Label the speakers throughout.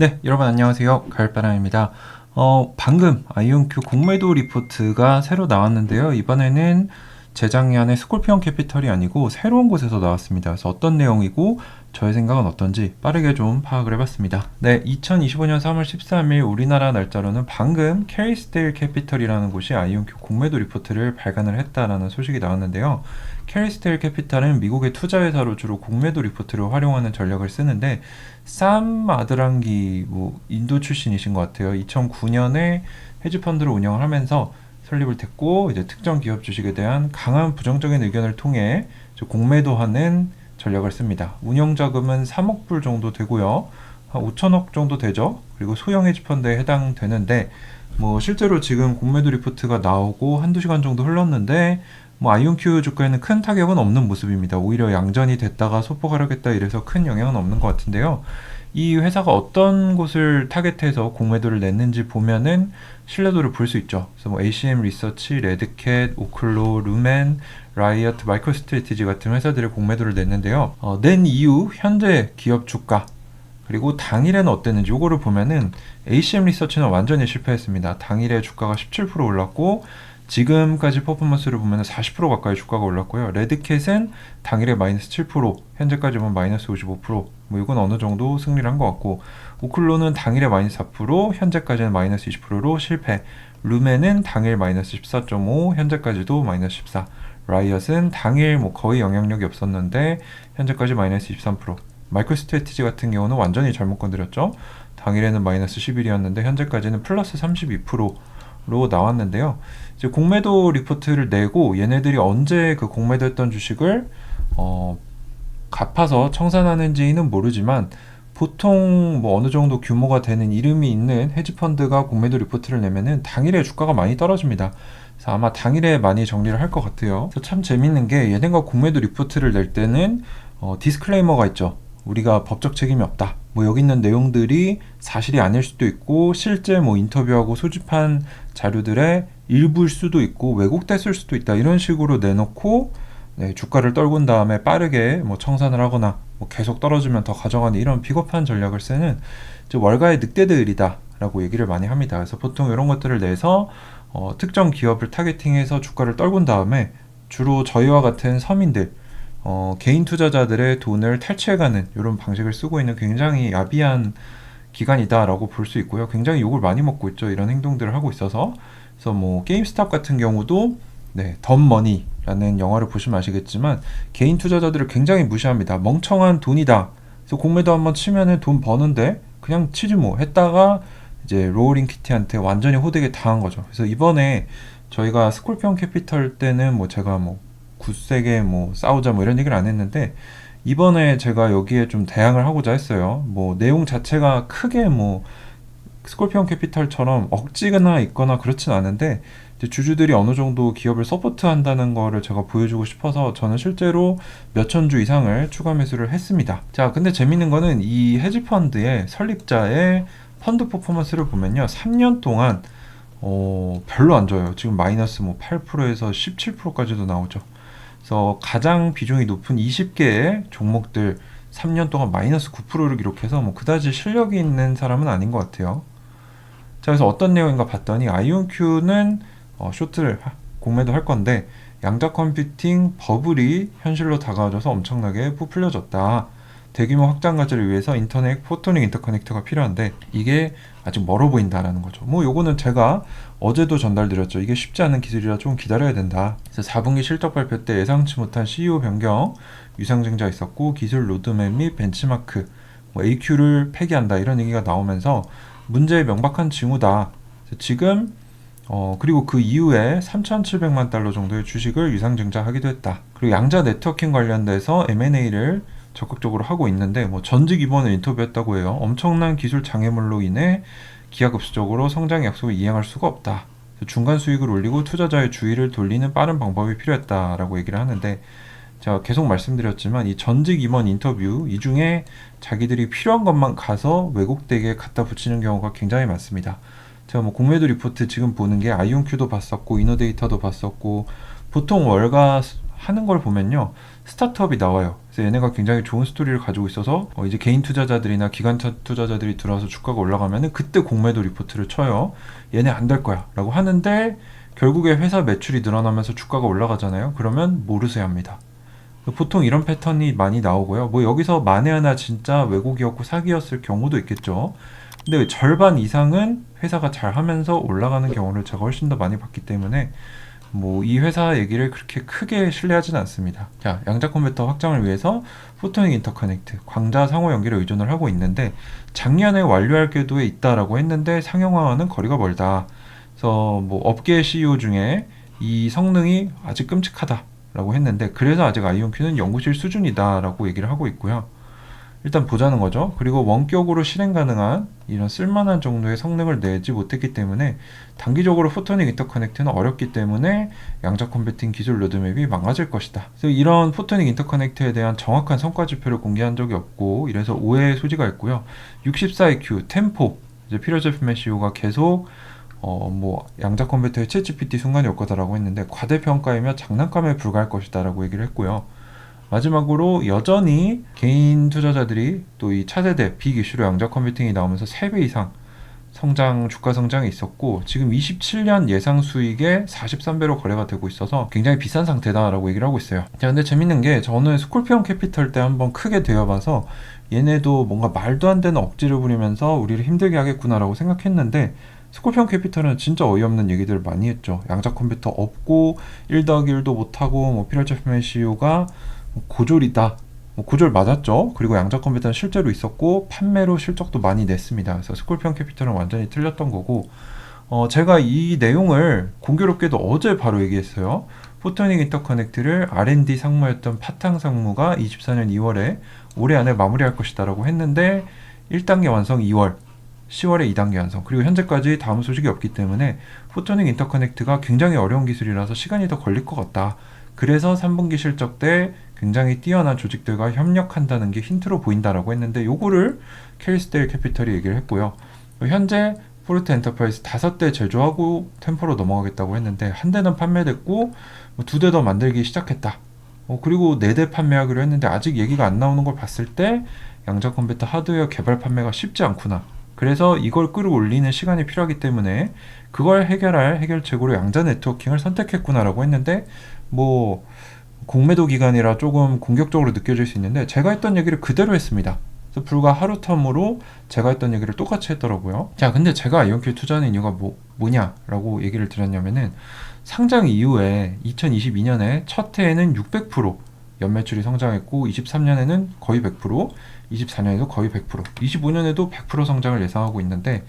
Speaker 1: 네, 여러분 안녕하세요. 가을바람입니다. 어, 방금 아이온큐 공매도 리포트가 새로 나왔는데요. 이번에는 재작년에 스콜피온 캐피털이 아니고 새로운 곳에서 나왔습니다. 그래서 어떤 내용이고 저의 생각은 어떤지 빠르게 좀 파악을 해봤습니다. 네, 2025년 3월 13일 우리나라 날짜로는 방금 캐리스테일 캐피털이라는 곳이 아이온큐 공매도 리포트를 발간을 했다라는 소식이 나왔는데요. 캐리스테일 캐피탈은 미국의 투자회사로 주로 공매도 리포트를 활용하는 전략을 쓰는데 쌈 아드랑기 뭐 인도 출신이신 것 같아요. 2009년에 헤지펀드를 운영을 하면서 설립을 했고 이제 특정 기업 주식에 대한 강한 부정적인 의견을 통해 공매도하는 전략을 씁니다. 운영 자금은 3억 불 정도 되고요. 한 5천억 정도 되죠. 그리고 소형 헤지펀드에 해당되는데 뭐 실제로 지금 공매도 리포트가 나오고 한두 시간 정도 흘렀는데 뭐 아이온큐 주가에는 큰 타격은 없는 모습입니다. 오히려 양전이 됐다가 소폭 하락했다 이래서 큰 영향은 없는 것 같은데요. 이 회사가 어떤 곳을 타겟해서 공매도를 냈는지 보면은 신뢰도를 볼 수 있죠. 그래서 뭐 ACM 리서치, 레드캣, 오클로, 루멘, 라이어트, 마이크로 스트레티지 같은 회사들의 공매도를 냈는데요. 어, 낸 이후 현재 기업 주가 그리고 당일에는 어땠는지 요거를 보면은 ACM 리서치는 완전히 실패했습니다. 당일에 주가가 17% 올랐고 지금까지 퍼포먼스를 보면 40% 가까이 주가가 올랐고요. 레드캣은 당일에 마이너스 7%, 현재까지 보면 마이너스 55%, 뭐 이건 어느 정도 승리를 한 것 같고, 오클로는 당일에 마이너스 4%, 현재까지는 마이너스 20%로 실패. 루멘은 당일 마이너스 14.5, 현재까지도 마이너스 14. 라이엇은 당일 뭐 거의 영향력이 없었는데 현재까지 마이너스 23%. 마이크로 스트레티지 같은 경우는 완전히 잘못 건드렸죠. 당일에는 마이너스 11이었는데 현재까지는 플러스 32%로 나왔는데요. 이제 공매도 리포트를 내고 얘네들이 언제 그 공매도했던 주식을 어, 갚아서 청산하는지는 모르지만 보통 뭐 어느 정도 규모가 되는 이름이 있는 헤지펀드가 공매도 리포트를 내면은 당일에 주가가 많이 떨어집니다. 그래서 아마 당일에 많이 정리를 할 것 같아요. 참 재밌는 게 얘네가 공매도 리포트를 낼 때는 어, 디스클레이머가 있죠. 우리가 법적 책임이 없다. 뭐 여기 있는 내용들이 사실이 아닐 수도 있고 실제 뭐 인터뷰하고 소집한 자료들의 일부일 수도 있고 왜곡됐을 수도 있다. 이런 식으로 내놓고 네, 주가를 떨군 다음에 빠르게 뭐 청산을 하거나 뭐 계속 떨어지면 더 가져가는 이런 비겁한 전략을 쓰는 월가의 늑대들이다라고 얘기를 많이 합니다. 그래서 보통 이런 것들을 내서 어, 특정 기업을 타겟팅해서 주가를 떨군 다음에 주로 저희와 같은 서민들 어, 개인 투자자들의 돈을 탈취해가는 이런 방식을 쓰고 있는 굉장히 야비한 기관이다라고 볼 수 있고요. 굉장히 욕을 많이 먹고 있죠. 이런 행동들을 하고 있어서. 그래서 뭐 게임스탑 같은 경우도 네, 덤머니라는 영화를 보시면 아시겠지만 개인 투자자들을 굉장히 무시합니다. 멍청한 돈이다. 그래서 공매도 한번 치면은 돈 버는데 그냥 치지 뭐 했다가 이제 로우링 키티한테 완전히 호되게 당한 거죠. 그래서 이번에 저희가 스콜피온 캐피털 때는 뭐 제가 뭐 굳세게 뭐 싸우자 뭐 이런 얘기를 안 했는데 이번에 제가 여기에 좀 대항을 하고자 했어요. 뭐 내용 자체가 크게 뭐 스콜피온 캐피털처럼 억지가 있거나 그렇진 않은데 주주들이 어느 정도 기업을 서포트한다는 거를 제가 보여주고 싶어서 저는 실제로 몇천 주 이상을 추가 매수를 했습니다. 자, 근데 재밌는 거는 이 헤지펀드의 설립자의 펀드 퍼포먼스를 보면요. 3년 동안 어, 별로 안 좋아요. 지금 마이너스 뭐 8%에서 17%까지도 나오죠. 그래서 가장 비중이 높은 20개의 종목들 3년 동안 마이너스 9%를 기록해서 뭐 그다지 실력이 있는 사람은 아닌 것 같아요. 자, 그래서 어떤 내용인가 봤더니 아이온큐는 어, 쇼트를 공매도 할 건데 양자 컴퓨팅 버블이 현실로 다가와줘서 엄청나게 부풀려졌다. 대규모 확장 과제를 위해서 인터넷 포토닉 인터커넥터가 필요한데 이게 아직 멀어 보인다라는 거죠. 뭐 요거는 제가 어제도 전달드렸죠. 이게 쉽지 않은 기술이라 좀 기다려야 된다. 그래서 4분기 실적 발표 때 예상치 못한 CEO 변경, 유상증자 있었고 기술 로드맵 및 벤치마크, 뭐 AQ를 폐기한다 이런 얘기가 나오면서 문제의 명백한 징후다. 지금 어, 그리고 그 이후에 3,700만 달러 정도의 주식을 유상증자하기도 했다. 그리고 양자 네트워킹 관련돼서 M&A를 적극적으로 하고 있는데 뭐 전직 임원을 인터뷰했다고 해요. 엄청난 기술 장애물로 인해 기하급수적으로 성장 약속을 이행할 수가 없다. 중간 수익을 올리고 투자자의 주의를 돌리는 빠른 방법이 필요했다라고 얘기를 하는데 제가 계속 말씀드렸지만 이 전직 임원 인터뷰 이 중에 자기들이 필요한 것만 가서 왜곡되게 갖다 붙이는 경우가 굉장히 많습니다. 제가 뭐 공매도 리포트 지금 보는 게 아이온큐도 봤었고 이노데이터도 봤었고 보통 월가 하는 걸 보면요 스타트업이 나와요. 그래서 얘네가 굉장히 좋은 스토리를 가지고 있어서 어, 이제 개인 투자자들이나 기관 투- 투자자들이 들어와서 주가가 올라가면은 그때 공매도 리포트를 쳐요. 얘네 안 될 거야라고 하는데 결국에 회사 매출이 늘어나면서 주가가 올라가잖아요. 그러면 모르쇠 합니다. 보통 이런 패턴이 많이 나오고요. 뭐 여기서 만에 하나 진짜 왜곡이었고 사기였을 경우도 있겠죠. 근데 절반 이상은 회사가 잘 하면서 올라가는 경우를 제가 훨씬 더 많이 봤기 때문에 뭐 이 회사 얘기를 그렇게 크게 신뢰하진 않습니다. 자, 양자 컴퓨터 확장을 위해서 포토닉 인터커넥트, 광자 상호 연결에 의존을 하고 있는데 작년에 완료할 궤도에 있다라고 했는데 상용화와는 거리가 멀다. 그래서 뭐 업계 CEO 중에 이 성능이 아직 끔찍하다라고 했는데 그래서 아직 아이온큐는 연구실 수준이다라고 얘기를 하고 있고요. 일단 보자는 거죠. 그리고 원격으로 실행 가능한 이런 쓸만한 정도의 성능을 내지 못했기 때문에 단기적으로 포토닉 인터커넥트는 어렵기 때문에 양자 컴퓨팅 기술 로드맵이 망가질 것이다. 그래서 이런 포토닉 인터커넥트에 대한 정확한 성과 지표를 공개한 적이 없고 이래서 오해의 소지가 있고요. 64IQ, 템포, 이제 피로제품 메시오가 계속 어 뭐 양자 컴퓨터의 챗 GPT 순간이 올 거다라고 했는데 과대평가이며 장난감에 불과할 것이다라고 얘기를 했고요. 마지막으로 여전히 개인 투자자들이 또 이 차세대 빅 이슈로 양자 컴퓨팅이 나오면서 3배 이상 성장 주가 성장이 있었고 지금 27년 예상 수익의 43배로 거래가 되고 있어서 굉장히 비싼 상태다라고 얘기를 하고 있어요. 자, 근데 재밌는 게 저는 스콜피온 캐피털 때 한번 크게 되어봐서 얘네도 뭔가 말도 안 되는 억지를 부리면서 우리를 힘들게 하겠구나라고 생각했는데 스콜피온 캐피털은 진짜 어이없는 얘기들을 많이 했죠. 양자 컴퓨터 없고 1 더하기 1도 못하고 뭐 필요할 제품의 CEO가 고졸이다. 뭐 고졸 맞았죠. 그리고 양자 컴퓨터는 실제로 있었고 판매로 실적도 많이 냈습니다. 그래서 스콜피온 캐피털은 완전히 틀렸던 거고 어, 제가 이 내용을 공교롭게도 어제 바로 얘기했어요. 포토닉 인터커넥트를 R&D 상무였던 파탕 상무가 24년 2월에 올해 안에 마무리할 것이다라고 했는데 1단계 완성 2월, 10월에 2단계 완성. 그리고 현재까지 다음 소식이 없기 때문에 포토닉 인터커넥트가 굉장히 어려운 기술이라서 시간이 더 걸릴 것 같다. 그래서 3분기 실적 때 굉장히 뛰어난 조직들과 협력한다는 게 힌트로 보인다라고 했는데 요거를 케이스데일 캐피털이 얘기를 했고요. 현재 포르테 엔터프라이즈 다섯 대 제조하고 템포로 넘어가겠다고 했는데 한 대는 판매됐고 뭐두대 더 만들기 시작했다. 어, 그리고 네 대 판매하기로 했는데 아직 얘기가 안 나오는 걸 봤을 때 양자 컴퓨터 하드웨어 개발 판매가 쉽지 않구나. 그래서 이걸 끌어올리는 시간이 필요하기 때문에 그걸 해결할 해결책으로 양자 네트워킹을 선택했구나라고 했는데 뭐 공매도 기간이라 조금 공격적으로 느껴질 수 있는데 제가 했던 얘기를 그대로 했습니다. 그래서 불과 하루 텀으로 제가 했던 얘기를 똑같이 했더라고요. 자, 근데 제가 아이온큐 투자하는 이유가 뭐, 뭐냐라고 얘기를 드렸냐면은 상장 이후에 2022년에 첫 해에는 600% 연매출이 성장했고 23년에는 거의 100%, 24년에도 거의 100%, 25년에도 100% 성장을 예상하고 있는데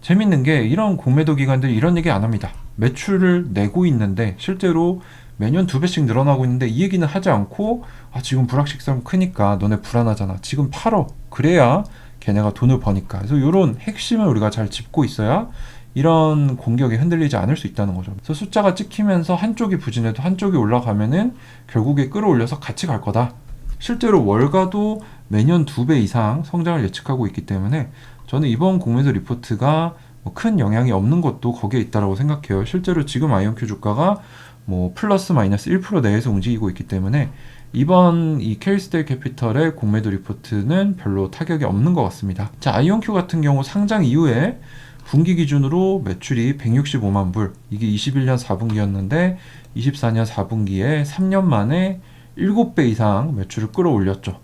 Speaker 1: 재밌는 게 이런 공매도 기관들이 이런 얘기 안 합니다. 매출을 내고 있는데 실제로 매년 두 배씩 늘어나고 있는데 이 얘기는 하지 않고 아 지금 불확실성 크니까 너네 불안하잖아. 지금 팔어. 그래야 걔네가 돈을 버니까. 그래서 이런 핵심을 우리가 잘 짚고 있어야 이런 공격에 흔들리지 않을 수 있다는 거죠. 그래서 숫자가 찍히면서 한쪽이 부진해도 한쪽이 올라가면은 결국에 끌어올려서 같이 갈 거다. 실제로 월가도 매년 두 배 이상 성장을 예측하고 있기 때문에 저는 이번 공매도 리포트가 뭐큰 영향이 없는 것도 거기에 있다라고 생각해요. 실제로 지금 아이온큐 주가가 뭐 플러스 마이너스 1% 내에서 움직이고 있기 때문에 이번 이 케이스데일 캐피털의 공매도 리포트는 별로 타격이 없는 것 같습니다. 자, 아이온큐 같은 경우 상장 이후에 분기 기준으로 매출이 165만 불, 이게 21년 4분기였는데 24년 4분기에 3년 만에 7배 이상 매출을 끌어올렸죠.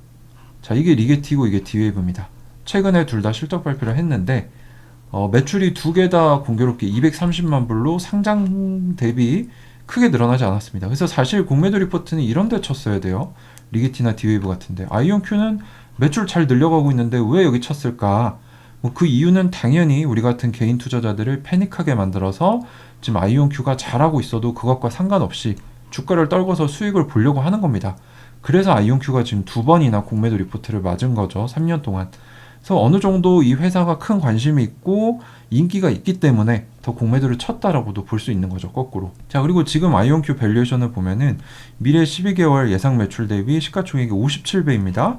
Speaker 1: 자, 이게 리게티고 이게 디웨이브입니다. 최근에 둘 다 실적 발표를 했는데 어, 매출이 두 개 다 공교롭게 230만 불로 상장 대비 크게 늘어나지 않았습니다. 그래서 사실 공매도 리포트는 이런 데 쳤어야 돼요. 리게티나 디웨이브 같은데. 아이온큐는 매출 잘 늘려가고 있는데 왜 여기 쳤을까? 뭐 그 이유는 당연히 우리 같은 개인 투자자들을 패닉하게 만들어서 지금 아이온큐가 잘하고 있어도 그것과 상관없이 주가를 떨궈서 수익을 보려고 하는 겁니다. 그래서 아이온큐가 지금 두 번이나 공매도 리포트를 맞은 거죠. 3년 동안. 그래서 어느 정도 이 회사가 큰 관심이 있고 인기가 있기 때문에 더 공매도를 쳤다라고도 볼 수 있는 거죠, 거꾸로. 자, 그리고 지금 아이온큐 밸류에이션을 보면은 미래 12개월 예상 매출 대비 시가총액이 57배입니다.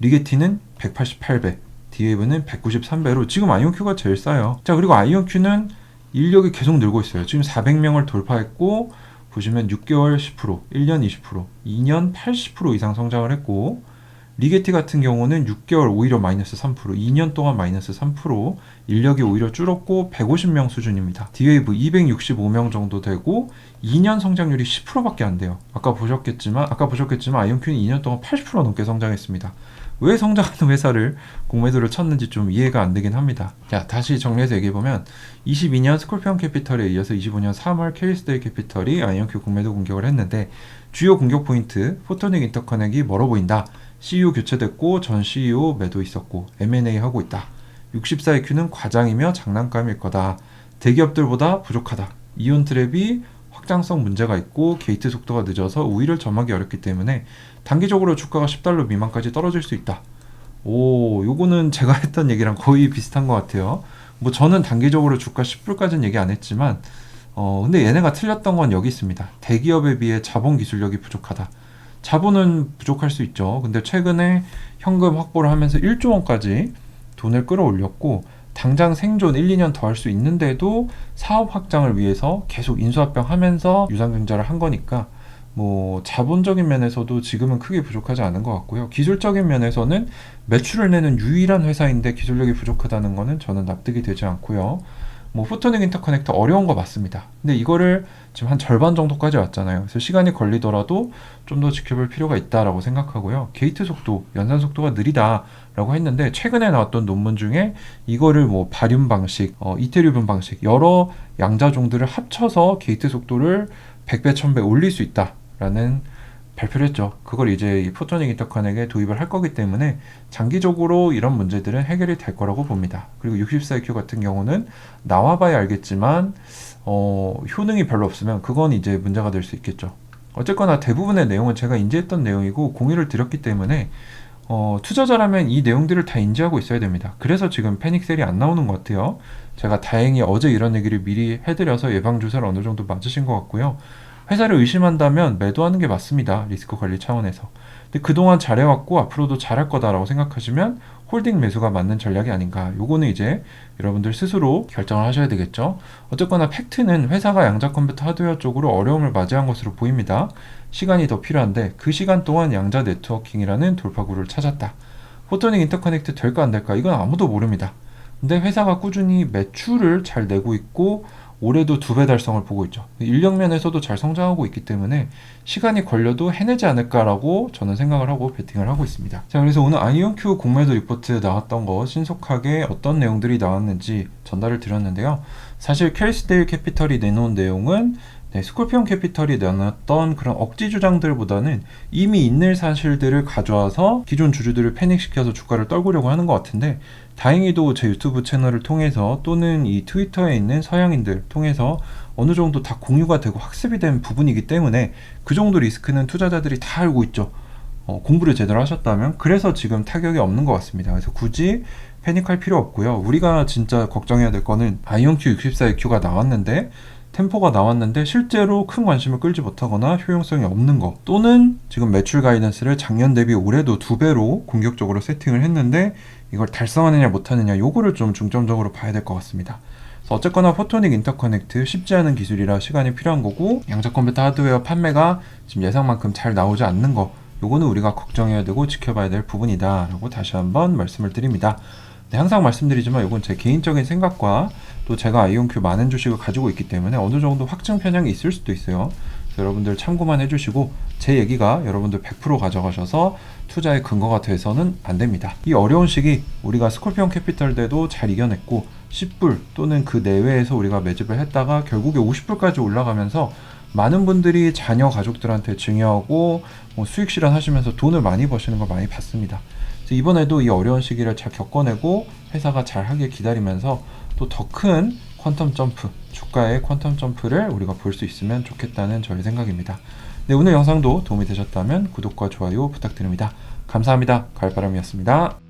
Speaker 1: 리게티는 188배, 디웨이브는 193배로 지금 아이온큐가 제일 싸요. 자, 그리고 아이온큐는 인력이 계속 늘고 있어요. 지금 400명을 돌파했고 보시면 6개월 10%, 1년 20%, 2년 80% 이상 성장을 했고 리게티 같은 경우는 6개월 오히려 마이너스 3%, 2년 동안 마이너스 3%, 인력이 오히려 줄었고 150명 수준입니다. 디웨이브 265명 정도 되고 2년 성장률이 10%밖에 안 돼요. 아까 보셨겠지만 아까 보셨겠지만 아이온큐는 2년 동안 80% 넘게 성장했습니다. 왜 성장하는 회사를 공매도를 쳤는지 좀 이해가 안 되긴 합니다. 자, 다시 정리해서 얘기해 보면 22년 스콜피언 캐피털에 이어서 25년 3월 케이스데이 캐피털이 아이온큐 공매도 공격을 했는데 주요 공격 포인트 포토닉 인터커넥이 멀어 보인다. CEO 교체됐고 전 CEO 매도 있었고 M&A 하고 있다. 64EQ는 과장이며 장난감일 거다. 대기업들보다 부족하다. 이온 트랩이 확장성 문제가 있고 게이트 속도가 늦어서 우위를 점하기 어렵기 때문에 단기적으로 주가가 10달러 미만까지 떨어질 수 있다. 오, 요거는 제가 했던 얘기랑 거의 비슷한 것 같아요. 뭐 저는 단기적으로 주가 10불까지는 얘기 안 했지만 어, 근데 얘네가 틀렸던 건 여기 있습니다. 대기업에 비해 자본 기술력이 부족하다. 자본은 부족할 수 있죠. 근데 최근에 현금 확보를 하면서 1조 원까지 돈을 끌어올렸고 당장 생존 1, 2년 더 할 수 있는데도 사업 확장을 위해서 계속 인수합병 하면서 유상증자를 한 거니까 뭐 자본적인 면에서도 지금은 크게 부족하지 않은 것 같고요. 기술적인 면에서는 매출을 내는 유일한 회사인데 기술력이 부족하다는 거는 저는 납득이 되지 않고요. 뭐 포토닉 인터커넥터 어려운 거 맞습니다. 근데 이거를 지금 한 절반 정도까지 왔잖아요. 그래서 시간이 걸리더라도 좀 더 지켜볼 필요가 있다라고 생각하고요. 게이트 속도, 연산 속도가 느리다라고 했는데 최근에 나왔던 논문 중에 이거를 뭐 바륨 방식, 어, 이테리움 방식 여러 양자종들을 합쳐서 게이트 속도를 100배, 1000배 올릴 수 있다라는 발표를 했죠. 그걸 이제 이 포토닉 인터커넥에 도입을 할 거기 때문에 장기적으로 이런 문제들은 해결이 될 거라고 봅니다. 그리고 64IQ 같은 경우는 나와봐야 알겠지만 어, 효능이 별로 없으면 그건 이제 문제가 될 수 있겠죠. 어쨌거나 대부분의 내용은 제가 인지했던 내용이고 공유를 드렸기 때문에 어, 투자자라면 이 내용들을 다 인지하고 있어야 됩니다. 그래서 지금 패닉셀이 안 나오는 것 같아요. 제가 다행히 어제 이런 얘기를 미리 해드려서 예방주사를 어느 정도 맞으신 것 같고요. 회사를 의심한다면 매도하는 게 맞습니다. 리스크 관리 차원에서. 근데 그동안 잘해왔고 앞으로도 잘할 거다라고 생각하시면 홀딩 매수가 맞는 전략이 아닌가. 요거는 이제 여러분들 스스로 결정을 하셔야 되겠죠. 어쨌거나 팩트는 회사가 양자 컴퓨터 하드웨어 쪽으로 어려움을 맞이한 것으로 보입니다. 시간이 더 필요한데 그 시간 동안 양자 네트워킹이라는 돌파구를 찾았다. 포토닉 인터커넥트 될까 안 될까? 이건 아무도 모릅니다. 근데 회사가 꾸준히 매출을 잘 내고 있고 올해도 두 배 달성을 보고 있죠. 인력 면에서도 잘 성장하고 있기 때문에 시간이 걸려도 해내지 않을까라고 저는 생각을 하고 베팅을 하고 있습니다. 자, 그래서 오늘 아이온큐 공매도 리포트 나왔던 거 신속하게 어떤 내용들이 나왔는지 전달을 드렸는데요. 사실 켈스데일 캐피털이 내놓은 내용은 네, 스콜피온 캐피털이 내놨던 그런 억지 주장들보다는 이미 있는 사실들을 가져와서 기존 주주들을 패닉시켜서 주가를 떨구려고 하는 것 같은데 다행히도 제 유튜브 채널을 통해서 또는 이 트위터에 있는 서양인들 통해서 어느 정도 다 공유가 되고 학습이 된 부분이기 때문에 그 정도 리스크는 투자자들이 다 알고 있죠. 어, 공부를 제대로 하셨다면 그래서 지금 타격이 없는 것 같습니다. 그래서 굳이 패닉할 필요 없고요. 우리가 진짜 걱정해야 될 거는 아이온큐 64EQ가 나왔는데 템포가 나왔는데 실제로 큰 관심을 끌지 못하거나 효용성이 없는 거 또는 지금 매출 가이던스를 작년 대비 올해도 두 배로 공격적으로 세팅을 했는데 이걸 달성하느냐 못하느냐 요거를 좀 중점적으로 봐야 될 것 같습니다. 어쨌거나 포토닉 인터커넥트 쉽지 않은 기술이라 시간이 필요한 거고 양자 컴퓨터 하드웨어 판매가 지금 예상만큼 잘 나오지 않는 거 요거는 우리가 걱정해야 되고 지켜봐야 될 부분이다 라고 다시 한번 말씀을 드립니다. 네, 항상 말씀드리지만 이건 제 개인적인 생각과 또 제가 아이온큐 많은 주식을 가지고 있기 때문에 어느 정도 확증 편향이 있을 수도 있어요. 여러분들 참고만 해주시고 제 얘기가 여러분들 100% 가져가셔서 투자의 근거가 돼서는 안 됩니다. 이 어려운 시기 우리가 스콜피온 캐피털 때도 잘 이겨냈고 10불 또는 그 내외에서 우리가 매집을 했다가 결국에 50불까지 올라가면서 많은 분들이 자녀 가족들한테 증여하고 뭐 수익 실현하시면서 돈을 많이 버시는 걸 많이 봤습니다. 이번에도 이 어려운 시기를 잘 겪어내고 회사가 잘 하길 기다리면서 또 더 큰 퀀텀 점프, 주가의 퀀텀 점프를 우리가 볼 수 있으면 좋겠다는 저의 생각입니다. 네, 오늘 영상도 도움이 되셨다면 구독과 좋아요 부탁드립니다. 감사합니다. 가을바람이었습니다.